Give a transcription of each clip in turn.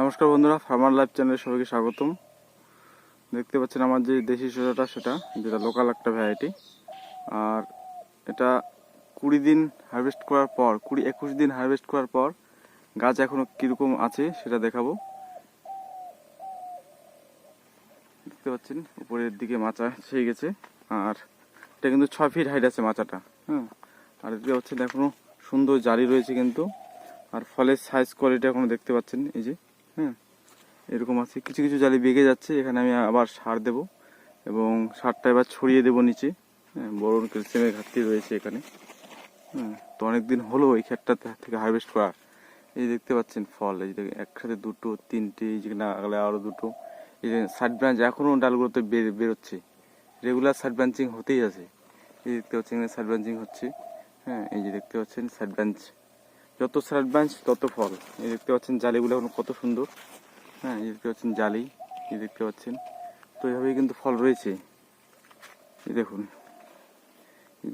নমস্কার বন্ধুরা farmer life চ্যানেলে সবাইকে স্বাগতম। দেখতে পাচ্ছেন আমার যে দেশি সোজাটা সেটা, যেটা লোকাল একটা ভ্যারাইটি আর এটা কুড়ি দিন হারভেস্ট করার পর, কুড়ি একুশ দিন হারভেস্ট করার পর, গাছ এখনও কীরকম আছে, সেটা দেখাবো। দেখতে পাচ্ছেন, উপরের দিকে মাচা ছেয়ে গেছে, আর এটা কিন্তু ছয় ফিট হাইট আছে মাচাটা হ্যাঁ আর দেখতে পাচ্ছেন, এখনও সুন্দর জারি রয়েছে কিন্তু, আর ফলের সাইজ কোয়ালিটি এখনও দেখতে পাচ্ছেন, এই যে। এরকম আছে। কিছু কিছু জালি বেগে যাচ্ছে, এখানে আমি আবার সার দেব এবং সারটা এবার ছড়িয়ে দেবো নিচে। হ্যাঁ বড় ক্যালসিয়ামের ঘাটতি রয়েছে এখানে। হ্যাঁ তো অনেকদিন হলো এই ক্ষেতটা থেকে হারভেস্ট করা এই দেখতে পাচ্ছেন ফল, এই যে একসাথে দুটো, তিনটে, এই যে না, আগলে আরও দুটো। এই যে সাইড ব্রাঞ্চ এখনও ডালগুলোতে বের বেরোচ্ছে। রেগুলার সাইড ব্রাঞ্চিং হতেই আছে। এই দেখতে পাচ্ছেন, এখানে সাইড ব্রাঞ্চিং হচ্ছে। হ্যাঁ এই যে দেখতে পাচ্ছেন, সাইড ব্রাঞ্চ। যত সাইড ব্রাঞ্চ, তত ফল। এই দেখতে পাচ্ছেন, জালিগুলো এখন কত সুন্দর। হ্যাঁ এই দেখতে পাচ্ছেন জালি, এই দেখতে পাচ্ছেন। তো এভাবেই কিন্তু ফল রয়েছে। এই দেখুন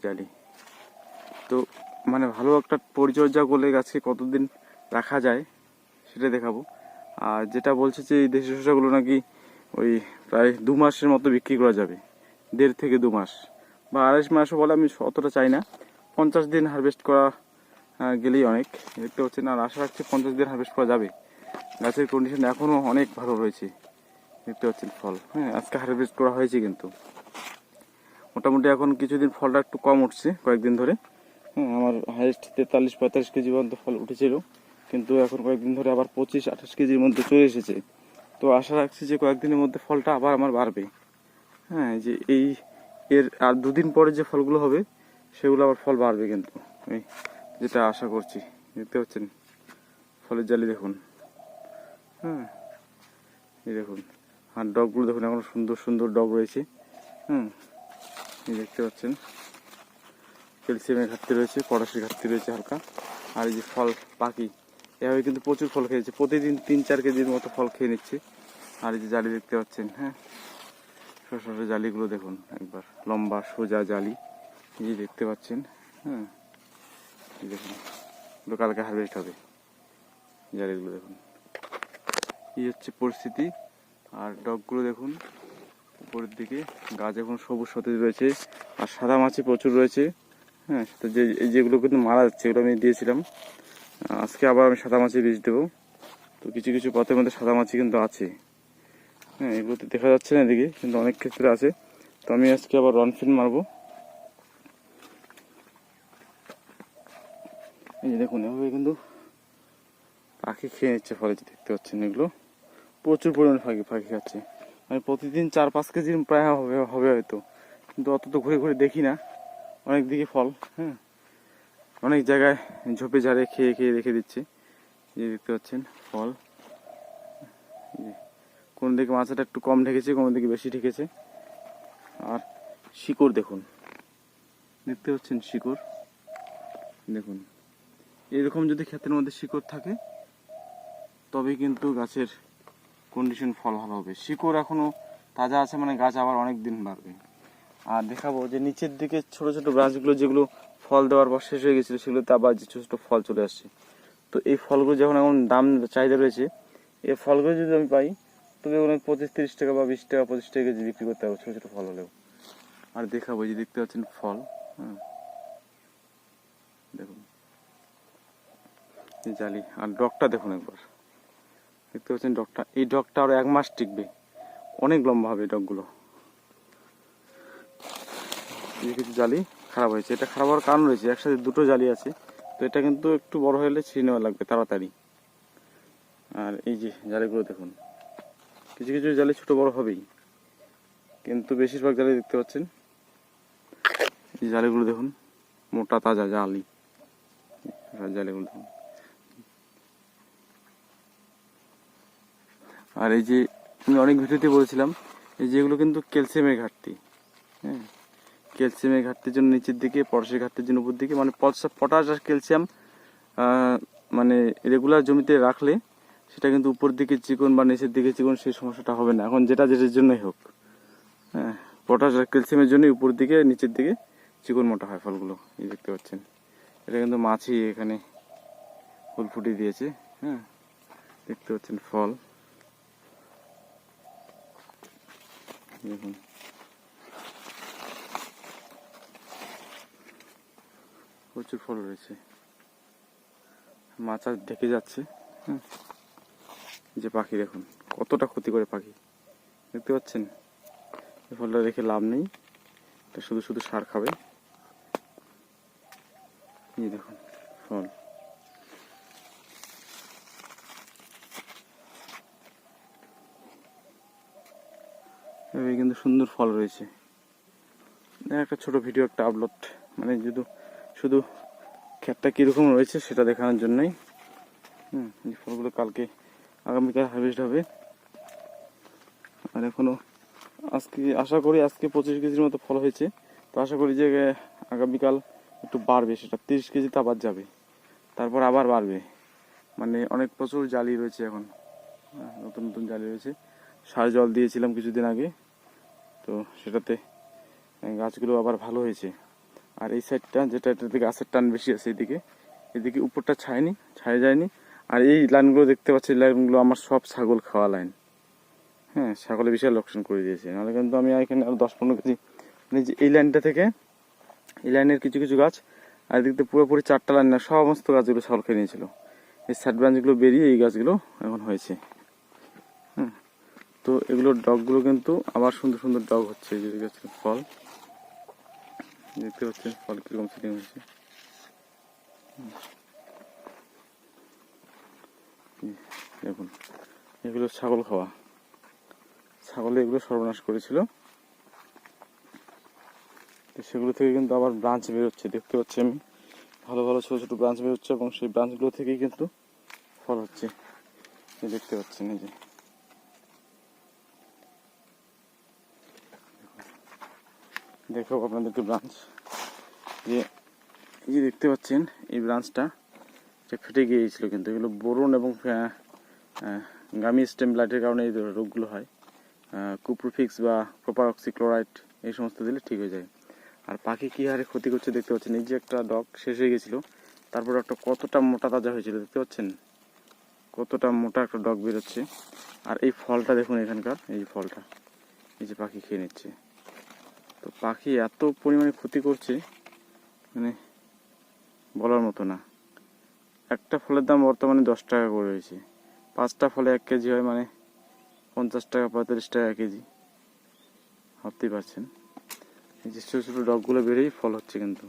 জালি। তো মানে ভালো একটা পরিচর্যা করলে গাছকে কতদিন রাখা যায়, সেটা দেখাবো। আর যেটা বলছে যে এই দেশি শসাগুলো নাকি ওই প্রায় দু মাসের মতো বিক্রি করা যাবে। দেড় থেকে দু মাস বা আড়াইশ মাসও বলে আমি অতটা চাই না। পঞ্চাশ দিন হারভেস্ট করা গেলেই অনেক। দেখতে পাচ্ছেন, আর আশা রাখছি পঞ্চাশ দিন হারভেস্ট করা যাবে। গাছের কন্ডিশন এখনও অনেক ভালো রয়েছে। দেখতে পাচ্ছেন ফল। হ্যাঁ আজকে হারভেস্ট করা হয়েছে কিন্তু। মোটামুটি এখন কিছুদিন ফলটা একটু কম উঠছে, কয়েকদিন ধরে। হ্যাঁ আমার হাইয়েস্ট তেতাল্লিশ পঁয়তাল্লিশ কেজি পর্যন্ত ফল উঠেছিল। কিন্তু এখন কয়েকদিন ধরে আবার পঁচিশ আঠাশ কেজির মধ্যে চলে এসেছে। তো আশা রাখছি যে কয়েকদিনের মধ্যে ফলটা আবার আমার বাড়বে। হ্যাঁ যে এই এর আর দুদিন পরে যে ফলগুলো হবে, সেগুলো আবার ফল বাড়বে কিন্তু। যেটা আশা করছি। দেখতে পাচ্ছেন? ফলের জালি দেখুন। হ্যাঁ এই দেখুন, আর ডগগুলো দেখুন, এখন সুন্দর সুন্দর ডগ রয়েছে। হুম, এই দেখতে পাচ্ছেন। ক্যালসিয়ামের ঘাটতি রয়েছে, পটাশের ঘাটতি রয়েছে হালকা। আর এই যে ফল, পাখি, এভাবে কিন্তু প্রচুর ফল খেয়েছে। প্রতিদিন তিন চার কেজির মতো ফল খেয়ে নিচ্ছে। আর এই যে জালি দেখতে পাচ্ছেন হ্যাঁ। শসার জালিগুলো দেখুন, একবার লম্বা সোজা জালি। এই দেখতে পাচ্ছেন হ্যাঁ দেখুন, কালকে হারভেস্ট হবে। জালিগুলো দেখুন। এই হচ্ছে পরিস্থিতি। আর ডগগুলো দেখুন, উপরের দিকে। গাছ এখন সবুজ সতেজ রয়েছে, আর সাদা মাছি প্রচুর রয়েছে। হ্যাঁ যে, এই যেগুলো কিন্তু মারা যাচ্ছে, এগুলো আমি দিয়েছিলাম। আজকে আবার আমি সাদা মাছি বীজ দেবো। তো কিছু কিছু পথের মধ্যে সাদা মাছি কিন্তু আছে। হ্যাঁ এগুলোতে দেখা যাচ্ছে না এদিকে, কিন্তু অনেক ক্ষেত্রে আছে। তো আমি আজকে আবার রনফিন মারবো। এই যে দেখুন, এভাবে কিন্তু পাখি খেয়ে নিচ্ছে ফলে যে দেখতে পাচ্ছেন এগুলো। প্রচুর পরিমাণে পাখি পাখি খাচ্ছে। মানে প্রতিদিন চার পাঁচ কেজি প্রায় হবে হবে হয়তো। কিন্তু অত তো ঘুরে ঘুরে দেখি না। অনেক দিকে ফল হ্যাঁ। অনেক জায়গায় ঝোপে ঝাড়ে খেয়ে খেয়ে রেখে দিচ্ছে। যে দেখতে পাচ্ছেন, ফল। কোন দিকে মাছটা একটু কম ঢেকেছে, কোন দিকে বেশি ঢেকেছে। আর শিকড় দেখুন। দেখতে পাচ্ছেন শিকড়? দেখুন। এরকম যদি ক্ষেতের মধ্যে শিকড় থাকে তবে কিন্তু গাছের কন্ডিশন ফল ভালো হবে। শিকড় এখনও তাজা আছে মানে গাছ আবার অনেক দিন বাড়বে। আর দেখাবো যে নিচের দিকে ছোট ছোট গাছগুলো যেগুলো ফল দেওয়ার পর শেষ হয়ে গেছিল, সেগুলোতে আবার যে ছোট ছোট ফল চলে আসছে। তো এই ফলগুলো যখন এখন দাম চাহিদা রয়েছে, এই ফলগুলো যদি আমি পাই, তবে অনেক পঁচিশ তিরিশ টাকা বা বিশ টাকা, পঁচিশ টাকা কেজি বিক্রি করতে হবে, ছোটো ছোটো ফল হলেও। আর দেখাবো যে দেখতে পাচ্ছেন ফল হ্যাঁ। দেখুন। জালি, আর ডগটা দেখুন একবার। দেখতে পাচ্ছেন ডগটা। এই ডগটা আরও এক মাস টিকবে। অনেক লম্বা হবে ডগগুলো। কিছু জালি খারাপ হয়েছে। এটা খারাপ হওয়ার কারণ রয়েছে, একসাথে দুটো জালি আছে। তো এটা কিন্তু একটু বড় হলে ছিঁড়ে নেওয়া লাগবে তাড়াতাড়ি। আর এই যে জালিগুলো দেখুন। কিছু কিছু জালি ছোট বড় হবেই। কিন্তু বেশিরভাগ জালি দেখতে পাচ্ছেন। এই জালিগুলো দেখুন, মোটা তাজা জালি। জালিগুলো দেখুন। আর এই যে আমি অনেক ভিডিওতে বলেছিলাম, এই যেগুলো কিন্তু ক্যালসিয়ামের ঘাটতি হ্যাঁ? ক্যালসিয়ামের ঘাটতির জন্য নিচের দিকে, পটাশের ঘাটতির জন্য উপর দিকে মানে পটাশ- আর ক্যালসিয়াম মানে রেগুলার জমিতে রাখলে সেটা কিন্তু উপর দিকে চিকন বা নিচের দিকে চিকন সেই সমস্যাটা হবে না। এখন যেটা যেটার জন্যই হোক হ্যাঁ? পটাশ আর ক্যালসিয়ামের জন্যই উপর দিকে, নিচের দিকে চিকন মোটা হয় ফলগুলো, এই দেখতে পাচ্ছেন। এটা কিন্তু মাছি এখানে ফুল ফুটিয়ে দিয়েছে হ্যাঁ? দেখতে পাচ্ছেন ফল। দেখুন প্রচুর ফল রয়েছে মাচা ঢেকে যাচ্ছে। এই যে পাখি দেখুন, কতটা ক্ষতি করে পাখি। দেখতে পাচ্ছেন? এই ফলটা রেখে লাভ নেই। শুধু শুধু সার খাবে। দেখুন, ফল। এভাবে কিন্তু সুন্দর ফল রয়েছে। একটা ছোট ভিডিও, একটা আপলোড মানে শুধু শুধু ক্ষেতটা কীরকম রয়েছে সেটা দেখানোর জন্যই। হুম, এই ফলগুলো কালকে আগামীকাল হারভেস্ট হবে। আর এখনও আজকে আশা করি আজকে পঁচিশ কেজির মতো ফল হয়েছে। তো আশা করি যে আগামীকাল একটু বাড়বে সেটা। তিরিশ কেজিতে আবার যাবে। তারপর আবার বাড়বে। মানে অনেক প্রচুর জালি রয়েছে এখন। নতুন নতুন জালি রয়েছে। সার জল দিয়েছিলাম কিছুদিন আগে। তো সেটাতে গাছগুলো আবার ভালো হয়েছে। আর এই সাইডটা যেটা এটাতে গাছের টান বেশি আছে এদিকে। এদিকে উপরটা ছায়নি, ছায় যায়নি। আর এই লাইনগুলো দেখতে পাচ্ছি লাইনগুলো আমার সব ছাগল খাওয়া লাইন। হ্যাঁ ছাগলে বিশাল লোকসান করে দিয়েছে। নাহলে কিন্তু আমি এখানে আরও দশ পনেরো কেজি মানে যে এই লাইনটা থেকে, এই লাইনের কিছু কিছু গাছ, আর এদিক দিয়ে পুরোপুরি চারটা লাইন না, সমস্ত গাছগুলো ছাগল খেয়ে নিয়েছিল। এই সাইড ব্রাঞ্চগুলো বেরিয়ে এই গাছগুলো এখন হয়েছে। তো এগুলোর ডগগুলো কিন্তু আবার সুন্দর সুন্দর ডগ হচ্ছে যে গাছের ফল। দেখতে পাচ্ছেন ফল কীরকম সেটিং হয়েছে। দেখুন, এগুলো ছাগল খাওয়া। ছাগলে এগুলো সর্বনাশ করেছিল। তো সেগুলো থেকে কিন্তু আবার ব্রাঞ্চ বেরোচ্ছে দেখতে পাচ্ছি আমি, ভালো ভালো ছোটো ছোটো ব্রাঞ্চ বেরোচ্ছে এবং সেই ব্রাঞ্চগুলো থেকেই কিন্তু ফল হচ্ছে। দেখতে পাচ্ছেন এই যে। দেখো আপনাদেরকে ব্রাঞ্চ যে, এই যে দেখতে পাচ্ছেন, এই ব্রাঞ্চটা এটা ফেটে গিয়েছিল কিন্তু। এগুলো বোরন এবং গামি স্টেম লাইটের কারণে এই রোগগুলো হয়। কুপ্রোফিক্স বা প্রপার অক্সিক্লোরাইড এই সমস্ত দিলে ঠিক হয়ে যায়। আর পাখি কী হারে ক্ষতি করছে দেখতে পাচ্ছেন? এই যে একটা ডগ শেষ হয়ে গেছিল তারপর একটা কতটা মোটা তাজা হয়েছিল, দেখতে পাচ্ছেন? কতটা মোটা একটা ডগ বেরোচ্ছে। আর এই ফলটা দেখুন এখানকার, এই ফলটা। এই যে পাখি খেয়ে নিচ্ছে। তো পাখি এত পরিমাণে ক্ষতি করছে মানে বলার মতো না। একটা ফলের দাম বর্তমানে দশ টাকা করে রয়েছে। পাঁচটা ফলে এক কেজি হয় মানে পঞ্চাশ টাকা, পঁয়তাল্লিশ টাকা কেজি। ভাবতেই পারছেন? এই যে ছোটো ছোটো ডগগুলো বেড়েই ফল হচ্ছে কিন্তু।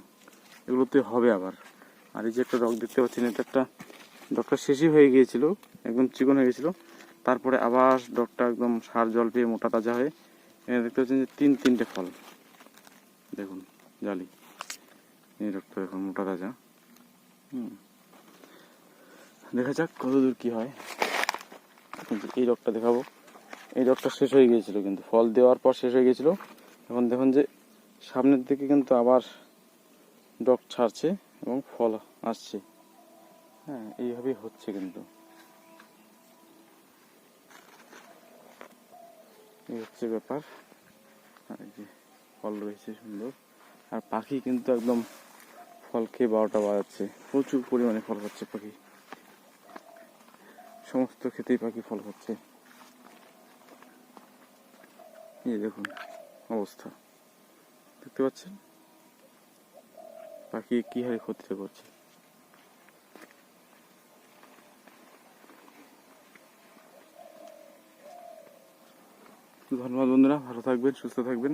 এগুলো এগুলোতে হবে আবার। আর এই যে একটা ডগ দেখতে পাচ্ছেন, এটা একটা ডগটা শেষই হয়ে গিয়েছিল, একদম চিকন হয়ে গেছিল তারপরে আবার ডগটা একদম সার জল পেয়ে মোটা তাজা হয়ে, এখানে দেখতে পাচ্ছেন যে তিন, তিনটে ফল। দেখুন, জালি। এই ডগটা দেখুন মোটা তাজা। হুম। দেখা যাক কত দূর কী হয়। কিন্তু এই রকটা দেখাবো। এই রকটা শেষ হয়ে গিয়েছিল কিন্তু। ফল দেওয়ার পর শেষ হয়ে গিয়েছিল। এখন দেখুন যে সামনের দিকে কিন্তু আবার ডগ ছাড়ছে এবং ফল আসছে। হ্যাঁ এইভাবেই হচ্ছে কিন্তু। এই হচ্ছে ব্যাপার। আর যে ফল রয়েছে সুন্দর। আর পাখি কিন্তু একদম ফল খেয়ে বারোটা বাজাচ্ছে। প্রচুর পরিমাণে ফল খাচ্ছে পাখি। সমস্ত ক্ষেতেই পাখি ফল খাচ্ছে এই দেখুন অবস্থা। দেখতে পাচ্ছেন? পাখি কি হারে ক্ষতিটা করছে? ধন্যবাদ বন্ধুরা, ভালো থাকবেন, সুস্থ থাকবেন।